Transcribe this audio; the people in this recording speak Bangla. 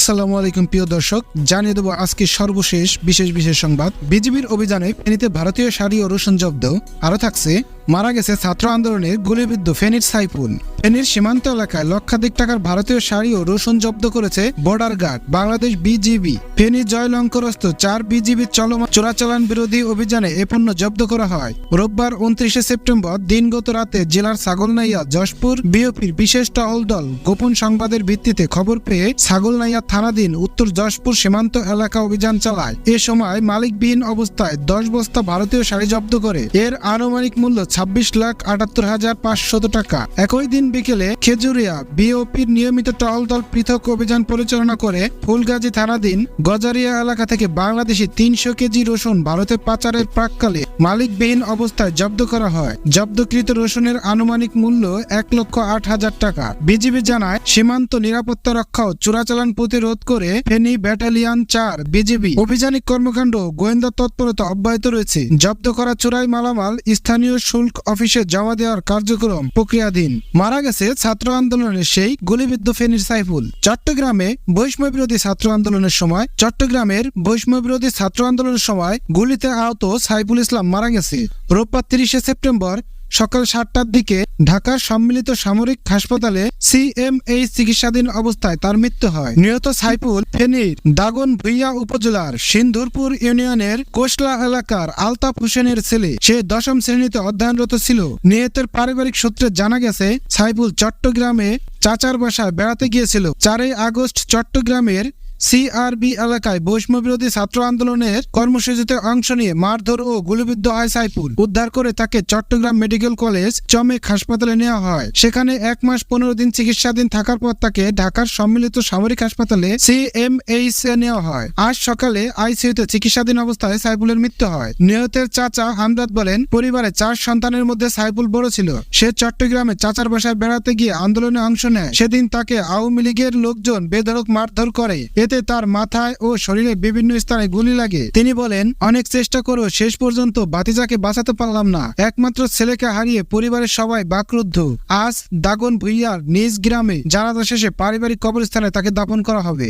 আসসালামু আলাইকুম, প্রিয় দর্শক। জানিয়ে দেবো আজকে সর্বশেষ বিশেষ বিশেষ সংবাদ। বিজিবির অভিযানে ফেনীতে ভারতীয় শাড়ি ও রসুন জব্দ। আরও থাকছে, মারা গেছে ছাত্র আন্দোলনের গুলিবিদ্ধ ফেনীর সাইফুল। ফেনীর সীমান্ত এলাকায় লক্ষাধিক টাকার ভারতীয় শাড়ি ও রসুন জব্দ করেছে border guard, Bangladesh BGB. Feni জয়লঙ্করস্থ চার বিজিবি চলমান চোরাচালান বিরোধী অভিযানে এ পণ্য জব্দ করা হয়। রোববার উনত্রিশে সেপ্টেম্বর দিনগত রাতে জেলার ছাগলনাইয়া, যশপুর বিওপির বিশেষ টহল দল গোপন সংবাদের ভিত্তিতে খবর পেয়ে ছাগলনাইয়া থানাধীন উত্তর যশপুর সীমান্ত এলাকা অভিযান চালায়। এ সময় মালিকবিহীন অবস্থায় দশ বস্তা ভারতীয় শাড়ি জব্দ করে। এর আনুমানিক মূল্য ছাব্বিশ লাখ আটাত্তর হাজার পাঁচশত টাকা। একই দিন বিকেলে খেজুরিয়া বিওপির নিয়মিত টহল দল পৃথক অভিযান পরিচালনা করে ফুলগাজী থানাধীন গজারিয়া এলাকা থেকে বাংলাদেশি তিনশো কেজি রসুন ভারতে পাচারের প্রাককালে মালিকবিহীন অবস্থায় জব্দ করা হয়। জব্দকৃত রসুনের আনুমানিক মূল্য এক লক্ষ আট হাজার টাকা। বিজিবি জানায়, সীমান্ত নিরাপত্তা রক্ষা ও চোরাচালান প্রতিরোধ করে ফেনী ব্যাটালিয়ন চার বিজিবি অভিযানিক কর্মকাণ্ড গোয়েন্দা তৎপরতা অব্যাহত রয়েছে। জব্দ করা চোরাই মালামাল স্থানীয় শুল্ক অফিসে জমা দেওয়ার কার্যক্রম প্রক্রিয়াধীন। মারা গেছে ছাত্র আন্দোলনের সেই গুলিবিদ্ধ ফেনীর সাইফুল। চট্টগ্রামে বৈষম্য বিরোধী ছাত্র আন্দোলনের সময় চট্টগ্রামের বৈষম্য বিরোধী ছাত্র আন্দোলনের সময় গুলিতে আহত সাইফুল ইসলাম মারা গেছে। রোববার তিরিশে সেপ্টেম্বর সকাল সাতটার দিকে ঢাকার সম্মিলিত সামরিক হাসপাতালে সিএমএইচ চিকিৎসাধীন অবস্থায় তার মৃত্যু হয়। নিহত সাইফুল ফেনীর দাগন ভুইয়া উপজেলার সিন্ধুরপুর ইউনিয়নের কোশলা এলাকার আলতাফ হোসেনের ছেলে, সে দশম শ্রেণীতে অধ্যয়নরত ছিল। নিহতের পারিবারিক সূত্রে জানা গেছে, সাইফুল চট্টগ্রামে চাচার বাসায় বেড়াতে গিয়েছিল। চারই আগস্ট চট্টগ্রামের সিআরবি এলাকায় বৈষম্য বিরোধী ছাত্র আন্দোলনের কর্মসূচিতে অংশ নিয়ে মারধর ও গুলিবিদ্ধ হয় সাইফুল। উদ্ধার করে তাকে চট্টগ্রাম মেডিকেল কলেজ চমেক হাসপাতালে নেওয়া হয়। সেখানে এক মাস পনেরো দিন চিকিৎসাধীন থাকার পর তাকে ঢাকার সম্মিলিত সামরিক হাসপাতালে সিএমএইচ এ নেওয়া হয়। আজ সকালে আইসিইউতে চিকিৎসাধীন অবস্থায় সাইফুলের মৃত্যু হয়। নিহতের চাচা হামদাদ বলেন, পরিবারে চার সন্তানের মধ্যে সাইফুল বড় ছিল। সে চট্টগ্রামে চাচার বাসায় বেড়াতে গিয়ে আন্দোলনে অংশ নেয়। সেদিন তাকে আওয়ামী লীগের লোকজন বেধড়ক মারধর করে। এতে তার মাথায় ও শরীরে বিভিন্ন স্থানে গুলি লাগে। তিনি বলেন, অনেক চেষ্টা করেও শেষ পর্যন্ত বাতিজাকে বাঁচাতে পারলাম না। একমাত্র ছেলেকে হারিয়ে পরিবারের সবাই বাকরুদ্ধ। আজ দাগন ভুইয়ার নিজ গ্রামে জানাজা শেষে পারিবারিক কবরস্থানে তাকে দাপন করা হবে।